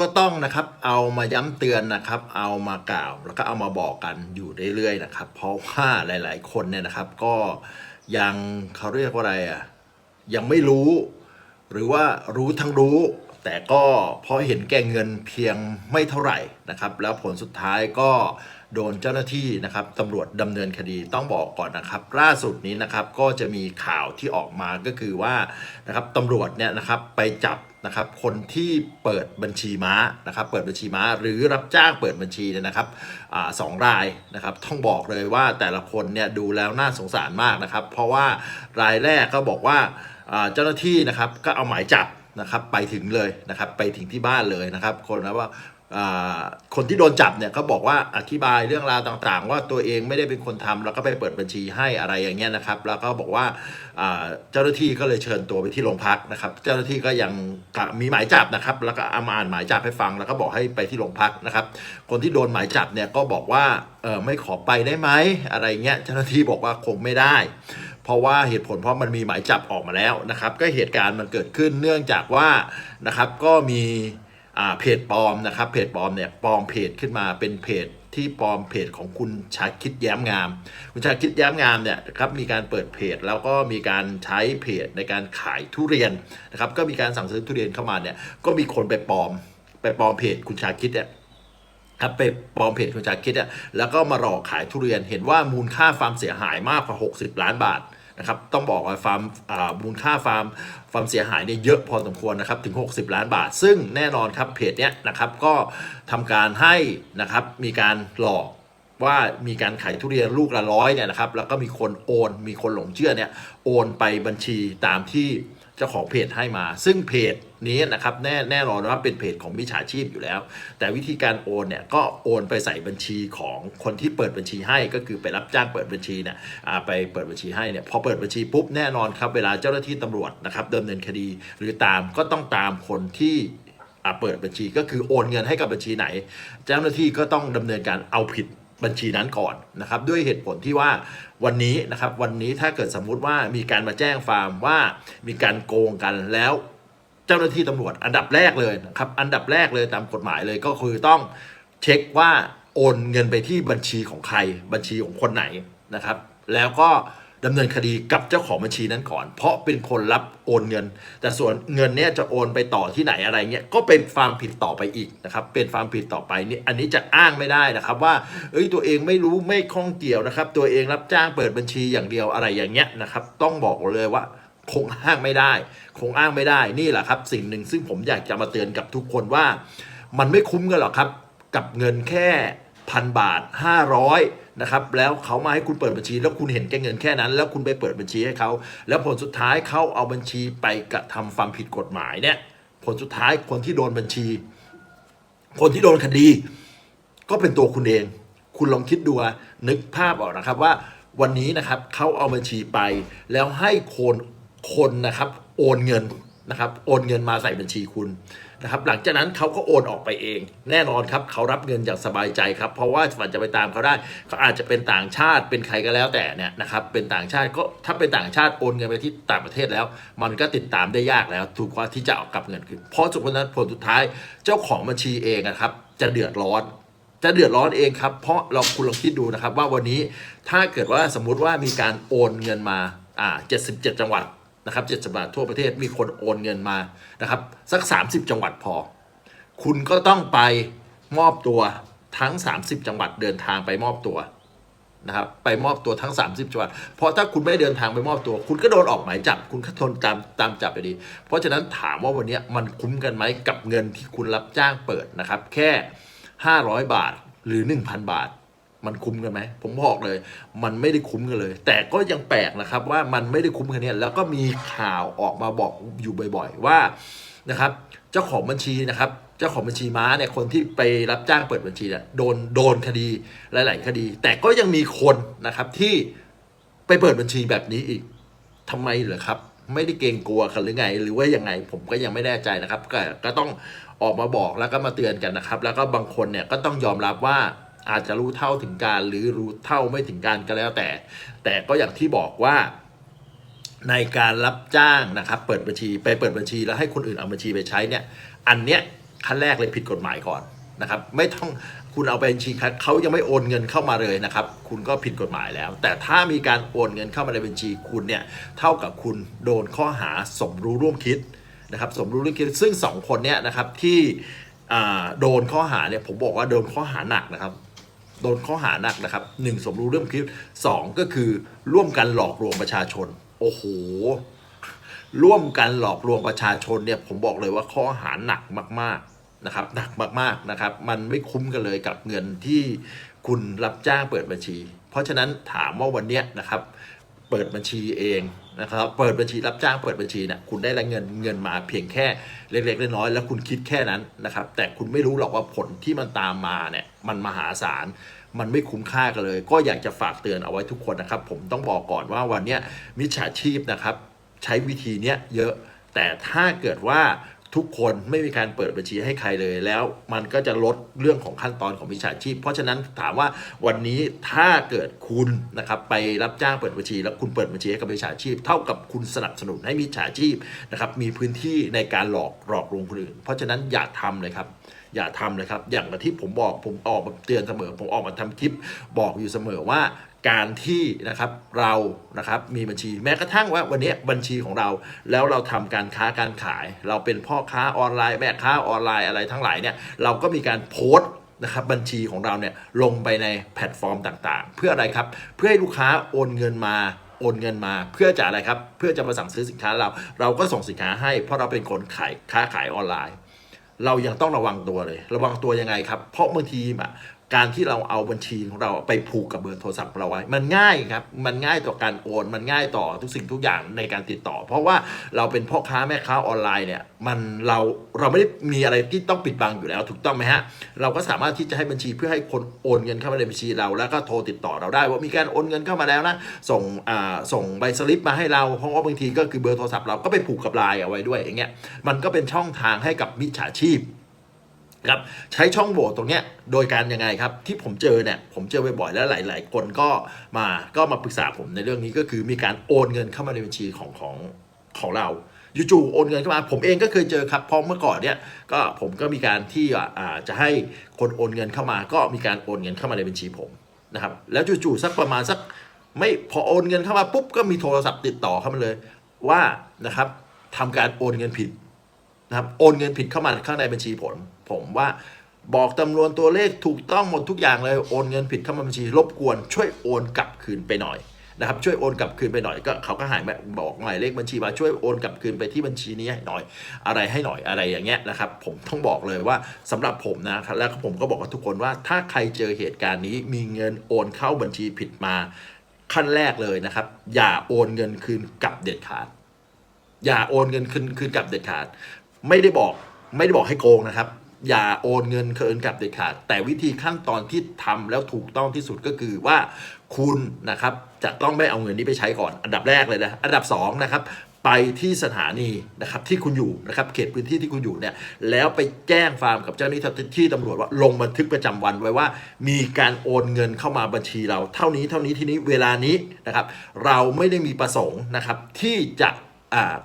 ก็ต้องนะครับเอามาย้ำเตือนนะครับ เอามากล่าวแล้วก็เอามาบอกกันอยู่เรื่อยๆนะครับ เพราะว่าหลายๆคนเนี่ยนะครับ ก็ยังเขาเรียกว่าอะไรอะยังไม่รู้ หรือว่ารู้ทั้งรู้ แต่ก็เพราะเห็นแก่เงินเพียงไม่เท่าไหร่นะครับ แล้วผลสุดท้ายก็ โดนเจ้าหน้าที่นะครับตำรวจดำเนินคดีต้องบอกก่อนนะครับ ล่าสุดนี้นะครับก็จะมีข่าวที่ออกมาก็คือว่านะครับตำรวจเนี่ยนะครับไปจับนะครับคนที่เปิดบัญชีม้านะครับเปิดบัญชีม้าหรือรับจ้างเปิดบัญชีเนี่ยนะครับอสองรายนะครับต้องบอกเลยว่าแต่ละคนเนี่ยดูแล้วน่าสงสารมากนะครับ เพราะว่ารายแรกก็บอกว่าเจ้าหน้าที่นะครับก็เอาหมายจับนะครับไปถึงเลยนะครับไปถึงที่บ้านเลยนะครับ คนนะว่า คนที่โดนจับเนี่ยก็บอกว่าอธิบายเรื่องราวต่างๆ ว่าตัวเองไม่ได้เป็นคนทำแล้วก็ไปเปิดบัญชีให้อะไรอย่างเงี้ยนะครับ แล้วก็บอกว่าเจ้าหน้าที่ก็เลยเชิญตัวไปที่โรงพักนะครับ เจ้าหน้าที่ก็ยังมีหมายจับนะครับ แล้วก็เอามาอ่านหมายจับให้ฟัง แล้วก็บอกให้ไปที่โรงพักนะครับ คนที่โดนหมายจับเนี่ยก็บอกว่าเออไม่ขอไปได้ไหมอะไรเงี้ยเจ้าหน้าที่บอกว่าคงไม่ได้ เพราะว่าเหตุผลเพราะมันมีหมายจับออกมาแล้วนะครับ ก็เหตุการณ์มันเกิดขึ้นเนื่องจากว่านะครับก็มี เพจปลอมนะครับเพจปลอมเนี่ยปลอมเพจขึ้นมาเป็นเพจที่ปลอมเพจของคุณชาคิดแย้มงาม คุณชาคิดแย้มงามเนี่ยครับมีการเปิดเพจแล้วก็มีการใช้เพจในการขายทุเรียนนะครับก็มีการสั่งซื้อทุเรียนเข้ามาเนี่ยก็มีคนไปปลอมไปปลอมเพจคุณชาคิดเนี่ยครับไปปลอมเพจคุณชาคิดอะแล้วก็มาหลอกขายทุเรียนเห็นว่ามูลค่าฟามเสียหายมากกว่า 60 ล้านบาท นะครับต้องบอกว่าฟาร์มมูลค่าฟาร์มฟาร์มเสียหายเนี่ยเยอะพอสมควรนะครับถึง 60 ล้านบาท ซึ่งแน่นอนครับเพจเนี้ยนะครับก็ทำการให้นะครับมีการหลอกว่ามีการขายทุเรียนลูกละร้อยเนี่ยนะครับแล้วก็มีคนโอน มีคนหลงเชื่อเนี่ยโอนไปบัญชีตามที่ เจ้าของเพจให้มา ซึ่งเพจนี้นะครับแน่แน่นอนว่าเป็นเพจของมิจฉาชีพอยู่แล้ว แต่วิธีการโอนเนี่ยก็โอนไปใส่บัญชีของคนที่เปิดบัญชีให้ก็คือไปรับจ้างเปิดบัญชีเนี่ยไปเปิดบัญชีให้เนี่ยพอเปิดบัญชีปุ๊บแน่นอนครับเวลาเจ้าหน้าที่ตำรวจนะครับดำเนินคดีหรือตามก็ต้องตามคนที่เปิดบัญชีก็คือโอนเงินให้กับบัญชีไหน เจ้าหน้าที่ก็ต้องดำเนินการเอาผิด บัญชีนั้นก่อนนะครับด้วยเหตุผลที่ว่าวันนี้นะครับวันนี้ถ้าเกิดสมมุติว่ามีการมาแจ้งฟาร์มว่ามีการโกงกันแล้วเจ้าหน้าที่ตำรวจอันดับแรกเลยนะครับอันดับแรกเลยตามกฎหมายเลยก็คือต้องเช็คว่าโอนเงินไปที่บัญชีของใครบัญชีของคนไหนนะครับ แล้วก็ ดำเนินคดีกับเจ้าของบัญชีนั้นก่อน เพราะเป็นคนรับโอนเงิน แต่ส่วนเงินเนี้ยจะโอนไปต่อที่ไหนอะไรเงี้ยก็เป็นความผิดต่อไปอีกนะครับเป็นความผิดต่อไปนี่อันนี้จะอ้างไม่ได้นะครับว่าเอ้ยตัวเองไม่รู้ไม่ข้องเกี่ยวนะครับ ตัวเองรับจ้างเปิดบัญชีอย่างเดียวอะไรอย่างเงี้ยนะครับต้องบอกเลยว่าคงอ้างไม่ได้ คงอ้างไม่ได้นี่แหละครับ สิ่งหนึ่งซึ่งผมอยากจะมาเตือนกับทุกคนว่า มันไม่คุ้มกันหรอกครับ กับเงินแค่ พันบาท 500นะครับแล้วเขามาให้คุณเปิดบัญชี แล้วคุณเห็นแก่เงินแค่นั้น แล้วคุณไปเปิดบัญชีให้เขาแล้วผลสุดท้ายเขาเอาบัญชีไปกระทำความผิดกฎหมายเนี่ยผลสุดท้ายคนที่โดนบัญชี คนที่โดนคดี ก็เป็นตัวคุณเอง คุณลองคิดดูนึกภาพออกนะครับว่าวันนี้นะครับเขาเอาบัญชีไป แล้วให้คนคนนะครับโอนเงิน นะครับโอนเงินมาใส่บัญชีคุณนะครับหลังจากนั้นเขาก็โอนออกไปเอง แน่นอนครับเขารับเงินอย่างสบายใจครับ เพราะว่าฝันจะไปตามเขาได้เขาอาจจะเป็นต่างชาติเป็นใครก็แล้วแต่เนี่ยนะครับเป็นต่างชาติก็ถ้าเป็นต่างชาติโอนเงินไปที่ต่างประเทศแล้ว มันก็ติดตามได้ยากแล้ว ถูกกว่าที่จะเอากลับเงินคืนเพราะสุดท้ายผลสุดท้ายเจ้าของบัญชีเองนะครับจะเดือดร้อนจะเดือดร้อนเองครับ เพราะเราคุณลองคิดดูนะครับว่าวันนี้ถ้าเกิดว่าสมมุติว่ามีการโอนเงินมาอ่า77 จังหวัด นะครับ7จังหวัดทั่วประเทศมีคนโอนเงินมานะครับสัก 30 จังหวัดพอ คุณก็ต้องไปมอบตัวทั้ง 30 จังหวัดเดินทางไปมอบตัวนะครับไปมอบตัวทั้ง 30 จังหวัด เพราะถ้าคุณไม่เดินทางไปมอบตัว คุณก็โดนออกหมายจับ คุณก็ทนตามตามจับไปดี เพราะฉะนั้นถามว่าวันนี้มันคุ้มกันไหมกับเงินที่คุณรับจ้างเปิดนะครับ แค่ 500 บาทหรือ 1,000 บาท มันคุ้มกันไหมผมบอกเลย มันไม่ได้คุ้มกันเลย แต่ก็ยังแปลกนะครับว่ามันไม่ได้คุ้มกันเนี่ยแล้วก็มีข่าวออกมาบอกอยู่บ่อย ๆ ว่านะครับ เจ้าของบัญชีนะครับ เจ้าของบัญชีม้าเนี่ยคนที่ไปรับจ้างเปิดบัญชีเนี่ยโดนโดนคดีหลาย ๆ คดี แต่ก็ยังมีคนนะครับที่ไปเปิดบัญชีแบบนี้อีกทำไมเหรอครับ ไม่ได้เกรงกลัวกันหรือไง หรือว่ายังไงผมก็ยังไม่แน่ใจนะครับ ก็ก็ต้องออกมาบอกแล้วก็มาเตือนกันนะครับ แล้วก็บางคนเนี่ยก็ต้องยอมรับว่า อาจจะรู้เท่าถึงการหรือรู้เท่าไม่ถึงการก็แล้วแต่ แต่ก็อย่างที่บอกว่าในการรับจ้างนะครับ เปิดบัญชีไปเปิดบัญชีแล้วให้คนอื่นเอาบัญชีไปใช้เนี่ย อันเนี้ยขั้นแรกเลยผิดกฎหมายก่อนนะครับ ไม่ต้องคุณเอาไปบัญชีเขายังไม่โอนเงินเข้ามาเลยนะครับ คุณก็ผิดกฎหมายแล้ว แต่ถ้ามีการโอนเงินเข้ามาในบัญชีคุณเนี่ยเท่ากับคุณโดนข้อหาสมรู้ร่วมคิดนะครับ สมรู้ร่วมคิดซึ่งสองคนเนี่ยนะครับที่โดนข้อหาเนี่ยผมบอกว่าโดนข้อหาหนักนะครับ โดนข้อหาหนักนะครับหนึ่งสมรู้ร่วมคิดสองก็คือร่วมกันหลอกลวงประชาชน โอ้โห ร่วมกันหลอกลวงประชาชนเนี่ยผมบอกเลยว่าข้อหาหนักมากๆนะครับหนักมากๆนะครับ มันไม่คุ้มกันเลยกับเงินที่คุณรับจ้างเปิดบัญชี เพราะฉะนั้นถามว่าวันเนี้ยนะครับ เปิดบัญชีเองนะครับ เปิดบัญชีรับจ้างเปิดบัญชีเนี่ยคุณได้รับเงินเงินมาเพียงแค่เล็กๆน้อยๆแล้วคุณคิดแค่นั้นนะครับ แต่คุณไม่รู้หรอกว่าผลที่มันตามมาเนี่ยมันมหาศาลมันไม่คุ้มค่ากันเลย ก็อยากจะฝากเตือนเอาไว้ทุกคนนะครับ ผมต้องบอกก่อนว่าวันนี้มิจฉาชีพนะครับ ใช้วิธีเนี้ยเยอะแต่ถ้าเกิดว่า ทุกคนไม่มีการเปิดบัญชีให้ใครเลย แล้วมันก็จะลดเรื่องของขั้นตอนของมิจฉาชีพ เพราะฉะนั้นถามว่าวันนี้ถ้าเกิดคุณนะครับไปรับจ้างเปิดบัญชี แล้วคุณเปิดบัญชีให้กับมิจฉาชีพ เท่ากับคุณสนับสนุนให้มิจฉาชีพนะครับมีพื้นที่ในการหลอกหลอกลวงคนอื่น เพราะฉะนั้นอย่าทำเลยครับอย่าทำเลยครับ อย่างที่ผมบอกผมออกมาเตือนเสมอ ผมออกมาทำคลิปบอกอยู่เสมอว่า การที่นะครับเรานะครับมีบัญชีแม้กระทั่งว่าวันนี้บัญชีของเราแล้วเราทำการค้าการขาย เราเป็นพ่อค้าออนไลน์ แม่ค้าออนไลน์อะไรทั้งหลายเนี่ยเราก็มีการโพสต์นะครับบัญชีของเราเนี่ยลงไปในแพลตฟอร์มต่างๆ เพื่ออะไรครับเพื่อให้ลูกค้าโอนเงินมาโอนเงินมาเพื่อจะอะไรครับ เพื่อจะมาสั่งซื้อสินค้าเรา เราก็ส่งสินค้าให้ เพราะเราเป็นคนขายค้าขายออนไลน์ เรายังต้องระวังตัวเลย ระวังตัวยังไงครับ เพราะบางทีอะ การที่เราเอาบัญชีของเราไปผูกกับเบอร์โทรศัพท์เราไว้ มันง่ายครับ มันง่ายต่อการโอน มันง่ายต่อทุกสิ่งทุกอย่างในการติดต่อ เพราะว่าเราเป็นพ่อค้าแม่ค้าออนไลน์เนี่ย มันเราเราไม่ได้มีอะไรที่ต้องปิดบังอยู่แล้ว ถูกต้องไหมฮะ เราก็สามารถที่จะให้บัญชีเพื่อให้คนโอนเงินเข้ามาในบัญชีเรา แล้วก็โทรติดต่อเราได้ ว่ามีการโอนเงินเข้ามาแล้วนะ ส่งอ่าส่งใบสลิปมาให้เรา เพราะว่าบางทีก็คือเบอร์โทรศัพท์เราก็ไปผูกกับไลน์เอาไว้ด้วยอย่างเงี้ย มันก็เป็นช่องทางให้กับมิจฉาชีพ ครับใช้ช่องโหว่ตรงเนี้ยโดยการยังไงครับที่ผมเจอเนี่ยผมเจอบ่อยๆแล้วหลาย ๆ คนก็มาก็มาปรึกษาผมในเรื่องนี้ก็คือมีการโอนเงินเข้ามาในบัญชีของของของเราจู่ๆโอนเงินเข้ามา ผมเองก็เคยเจอครับเพราะเมื่อก่อนเนี่ยก็ผมก็มีการที่อ่าจะให้คนโอนเงินเข้ามา ก็มีการโอนเงินเข้ามาในบัญชีผมนะครับแล้วจู่ๆสักประมาณสักไม่พอโอนเงินเข้ามาปุ๊บก็มีโทรศัพท์ติดต่อเข้ามาเลยว่านะครับทำการโอนเงินผิดนะครับโอนเงินผิดเข้ามาข้างในบัญชีผม ผมว่าบอกจำนวนตัวเลขถูกต้องหมดทุกอย่างเลยโอนเงินผิดเข้ามาบัญชี รบกวนช่วยโอนกลับคืนไปหน่อยนะครับช่วยโอนกลับคืนไปหน่อยก็เขาก็หายมาบอกหมายเลขบัญชีมาช่วยโอนกลับคืนไปที่บัญชีนี้ให้หน่อยอะไรให้หน่อยอะไรอย่างเงี้ยนะครับผมต้องบอกเลยว่าสำหรับผมนะแล้วผมก็บอกกับทุกคนว่า ถ้าใครเจอเหตุการณ์นี้มีเงินโอนเข้าบัญชีผิดมาขั้นแรกเลยนะครับ อย่าโอนเงินคืนกลับเด็ดขาด อย่าโอนเงินคืนคืนกลับเด็ดขาด ไม่ได้บอกไม่ได้บอกให้โกงนะครับ อย่าโอนเงินเคืนกลับเด็ดขาด แต่วิธีขั้นตอนที่ทำแล้วถูกต้องที่สุดก็คือว่าคุณนะครับจะต้องไม่เอาเงินนี้ไปใช้ก่อน อันดับแรกเลยนะอันดับสองนะครับไปที่สถานีนะครับที่คุณอยู่นะครับเขตพื้นที่ที่คุณอยู่เนี่ยแล้วไปแจ้งฟาร์มกับเจ้าหน้าที่ที่ตำรวจว่าลงบันทึกประจำวันไว้ว่า มีการโอนเงินเข้ามาบัญชีเรา เท่านี้เท่านี้ที่นี้เวลานี้นะครับเราไม่ได้มีประสงค์นะครับที่จะ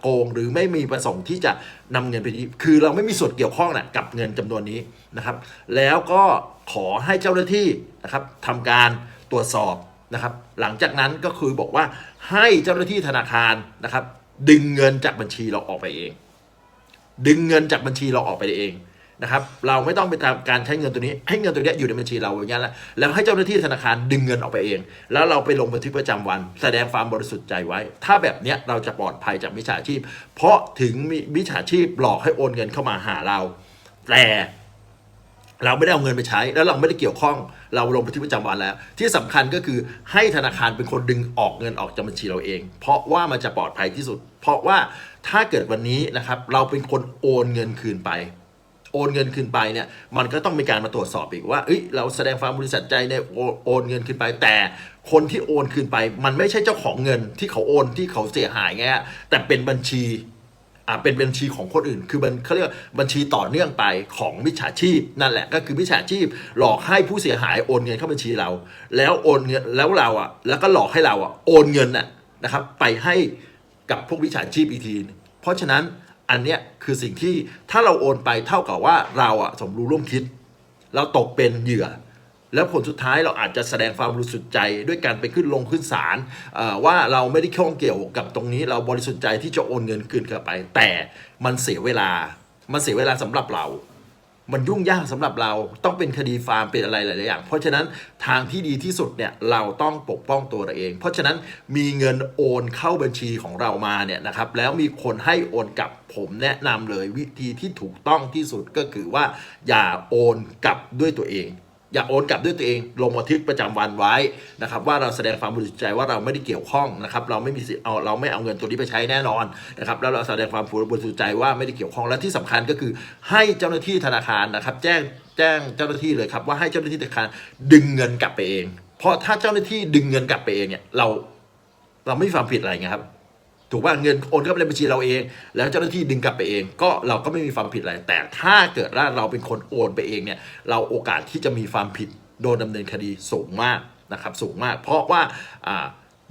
โกงหรือไม่มีประสงค์ที่จะนำเงินไปดีคือเราไม่มีส่วนเกี่ยวข้องนะกับเงินจำนวนนี้นะครับ แล้วก็ขอให้เจ้าหน้าที่นะครับทำการตรวจสอบนะครับ หลังจากนั้นก็คือบอกว่าให้เจ้าหน้าที่ธนาคารนะครับ ดึงเงินจากบัญชีเราออกไปเอง ดึงเงินจากบัญชีเราออกไปเอง นะครับเราไม่ต้องไปทำการใช้เงินตัวนี้ ให้เงินตัวนี้อยู่ในบัญชีเราอย่างนี้แหละแล้วให้เจ้าหน้าที่ธนาคารดึงเงินออกไปเอง แล้วเราไปลงบันทึกประจำวัน แสดงความบริสุทธิ์ใจไว้ ถ้าแบบนี้เราจะปลอดภัยจากมิจฉาชีพ เพราะถึงมีมิจฉาชีพหลอกให้โอนเงินเข้ามาหาเรา แต่เราไม่ได้เอาเงินไปใช้ แล้วเราไม่ได้เกี่ยวข้อง เราลงบันทึกประจำวันแล้ว ที่สำคัญก็คือให้ธนาคารเป็นคนดึงออกเงินออกจากบัญชีเราเอง เพราะว่ามันจะปลอดภัยที่สุด เพราะว่าถ้าเกิดวันนี้นะครับ เราเป็นคนโอนเงินคืนไป โอนเงินคืนไปเนี่ยมันก็ต้องมีการมาตรวจสอบอีกว่าเอ้ยเราแสดงความบริสุทธิ์ใจในโอโอนเงินคืนไป แต่คนที่โอนคืนไป มันไม่ใช่เจ้าของเงินที่เขาโอนที่เขาเสียหายไงแต่เป็นบัญชีอ่าเป็นบัญชีของคนอื่น คือมันเขาเรียกบัญชีต่อเนื่องไปของมิจฉาชีพ นั่นแหละก็คือมิจฉาชีพ หลอกให้ผู้เสียหายโอนเงินเข้าบัญชีเรา แล้วโอนเงินแล้วเราอะแล้วก็หลอกให้เราอะโอนเงินน่ะนะครับไปให้กับพวกมิจฉาชีพอีกที เพราะฉะนั้น อันเนี้ยคือสิ่งที่ถ้าเราโอนไปเท่ากับว่าเราอะสมรู้ร่วมคิด เราตกเป็นเหยื่อ แล้วผลสุดท้ายเราอาจจะแสดงความบริสุทธิ์ใจ ด้วยการไปขึ้นลงขึ้นศาลว่าเราไม่ได้ข้องเกี่ยวกับตรงนี้ เราบริสุทธิ์ใจที่จะโอนเงินคืนกลับไป แต่มันเสียเวลา มันเสียเวลาสำหรับเรา มันยุ่งยากสำหรับเราต้องเป็นคดีฟาร์มเป็นอะไรหลาย ๆ อย่าง เพราะฉะนั้นทางที่ดีที่สุดเนี่ยเราต้องปกป้องตัวเราเอง เพราะฉะนั้นมีเงินโอนเข้าบัญชีของเรามาเนี่ยนะครับแล้วมีคนให้โอนกลับผมแนะนำเลยวิธีที่ถูกต้องที่สุดก็คือว่าอย่าโอนกลับด้วยตัวเอง อย่าโอนกลับด้วยตัวเอง ลงบันทึกประจำวันไว้นะครับว่าเราแสดงความบริสุทธิ์ใจว่าเราไม่ได้เกี่ยวข้องนะครับเราไม่มีสิทธิ์เอาเราไม่เอาเงินตัวนี้ไปใช้แน่นอนนะครับแล้วเราแสดงความบริสุทธิ์ใจว่าไม่ได้เกี่ยวข้องและที่สำคัญก็คือ ให้เจ้าหน้าที่ธนาคารนะครับ แจ้งแจ้งเจ้าหน้าที่เลยครับว่าให้เจ้าหน้าที่ธนาคารดึงเงินกลับไปเอง เพราะถ้าเจ้าหน้าที่ดึงเงินกลับไปเองเนี่ยเราเราไม่มีความผิดอะไรไงครับ ถูกว่าเงินโอนเข้าไปในบัญชีเราเอง แล้วเจ้าหน้าที่ดึงกลับไปเอง ก็เราก็ไม่มีความผิดอะไร แต่ถ้าเกิดว่าเราเป็นคนโอนไปเองเนี่ยเราโอกาสที่จะมีความผิดโดนดำเนินคดีสูงมากนะครับสูงมาก เพราะว่า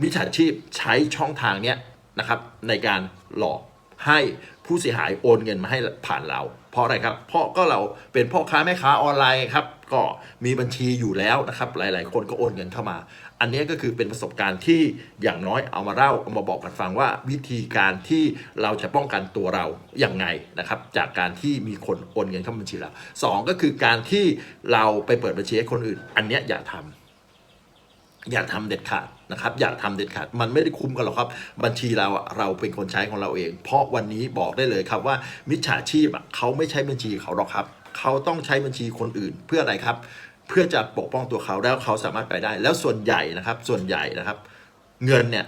มิจฉาชีพใช้ช่องทางเนี้ยนะครับในการหลอกให้ผู้เสียหายโอนเงินมาให้ผ่านเรา ราะอะไรครับ เพราะก็เราเป็นพ่อค้าแม่ค้าออนไลน์ครับ ก็มีบัญชีอยู่แล้วนะครับ หลาย ๆ คนก็โอนเงินเข้ามา อันนี้ก็คือเป็นประสบการณ์ที่อย่างน้อยเอามาเล่าเอามาบอกกันฟังว่าวิธีการที่เราจะป้องกันตัวเราอย่างไงนะครับ จากการที่มีคนโอนเงินเข้าบัญชีเราสองก็คือการที่เราไปเปิดบัญชีให้คนอื่น อันนี้อย่าทำอย่าทำเด็ดขาด นะครับอย่าทำเด็ดขาดมันไม่ได้คุ้มกันหรอกครับ บัญชีเราเราเป็นคนใช้ของเราเอง เพราะวันนี้บอกได้เลยครับว่ามิจฉาชีพเขาไม่ใช้บัญชีเขาหรอกครับ เขาต้องใช้บัญชีคนอื่นเพื่ออะไรครับ เพื่อจะปกป้องตัวเขาแล้วเขาสามารถไปได้ แล้วส่วนใหญ่นะครับส่วนใหญ่นะครับ เงินเนี่ย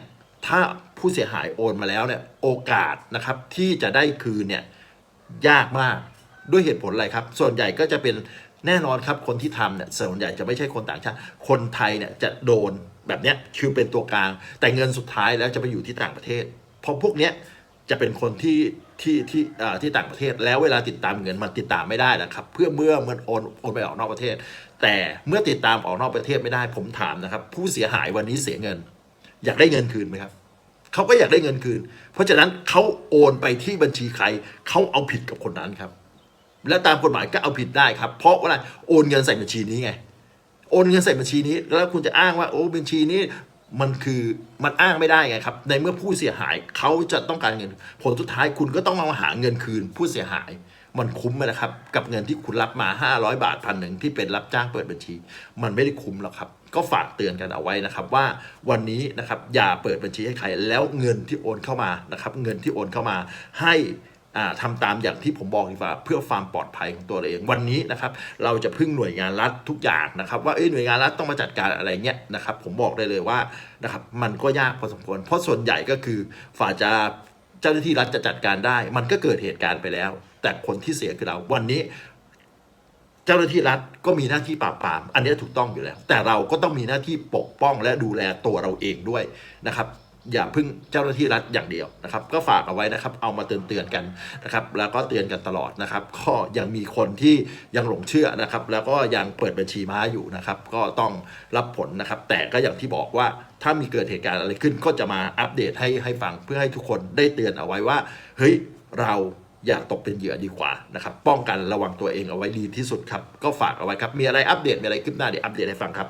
ถ้าผู้เสียหายโอนมาแล้วเนี่ยโอกาสนะครับที่จะได้คืนเนี่ยยากมากด้วยเหตุผลอะไรครับ ส่วนใหญ่ก็จะเป็นแน่นอนครับคนที่ทำเนี่ยส่วนใหญ่จะไม่ใช่คนต่างชาติ คนไทยเนี่ยจะโดน แบบเนี้ยคือเป็นตัวกลาง แต่เงินสุดท้ายแล้วจะไปอยู่ที่ต่างประเทศ เพราะพวกเนี้ยจะเป็นคนที่ที่ที่อ่าที่ต่างประเทศ แล้วเวลาติดตามเงินมันติดตามไม่ได้นะครับ เพื่อเมื่อมันโอนโอนไปออกนอกประเทศ แต่เมื่อติดตามออกนอกประเทศไม่ได้ ผมถามนะครับ ผู้เสียหายวันนี้เสียเงิน อยากได้เงินคืนไหมครับเขาก็อยากได้เงินคืน เพราะฉะนั้นเขาโอนไปที่บัญชีใครเขาเอาผิดกับคนนั้นครับ และตามกฎหมายก็เอาผิดได้ครับ เพราะว่าอะไรโอนเงินใส่บัญชีนี้ไง โอนเงินใส่บัญชีนี้ แล้วคุณจะอ้างว่าโอ้บัญชีนี้มันคือมันอ้างไม่ได้ไงครับ ในเมื่อผู้เสียหายเขาจะต้องการเงิน ผลสุดท้ายคุณก็ต้องมาหาเงินคืน ผู้เสียหาย มันคุ้มไหมนะครับ กับเงินที่คุณรับมา 500 บาทพันหนึ่งที่เป็นรับจ้างเปิดบัญชี มันไม่ได้คุ้มหรอกครับ ก็ฝากเตือนกันเอาไว้นะครับ ว่าวันนี้นะครับอย่าเปิดบัญชีให้ใคร แล้วเงินที่โอนเข้ามานะครับ เงินที่โอนเข้ามาให้ อ่าทำตามอย่างที่ผมบอกดีกว่าเพื่อความปลอดภัยของตัวเราเองวันนี้นะครับ เราจะพึ่งหน่วยงานรัฐทุกอย่างนะครับ ว่าหน่วยงานรัฐต้องมาจัดการอะไรเงี้ยนะครับ ผมบอกได้เลยว่านะครับมันก็ยากพอสมควร เพราะส่วนใหญ่ก็คือฝ่าจะเจ้าหน้าที่รัฐจะจัดการได้ มันก็เกิดเหตุการณ์ไปแล้ว แต่คนที่เสียคือเราวันนี้ เจ้าหน้าที่รัฐก็มีหน้าที่ปราบปราม อันนี้ถูกต้องอยู่แล้ว แต่เราก็ต้องมีหน้าที่ปกป้องและดูแลตัวเราเองด้วยนะครับ อย่าพึ่งเจ้าหน้าที่รัฐอย่างเดียวนะครับ ก็ฝากเอาไว้นะครับ เอามาเตือนเตือนๆกันนะครับ แล้วก็เตือนกันตลอดนะครับ ก็ยังมีคนที่ยังหลงเชื่อนะครับ แล้วก็ยังเปิดบัญชีม้าอยู่นะครับ ก็ต้องรับผลนะครับ แต่ก็อย่างที่บอกว่าถ้ามีเกิดเหตุการณ์อะไรขึ้นก็จะมาอัปเดตให้ให้ฟังเพื่อให้ทุกคนได้เตือนเอาไว้ว่า เฮ้ยเราอย่าตกเป็นเหยื่อดีกว่านะครับ ป้องกันระวังตัวเองเอาไว้ดีที่สุดครับ ก็ฝากเอาไว้ครับ มีอะไรอัปเดตมีอะไรคืบหน้าเดี๋ยวอัปเดตให้ฟังครับ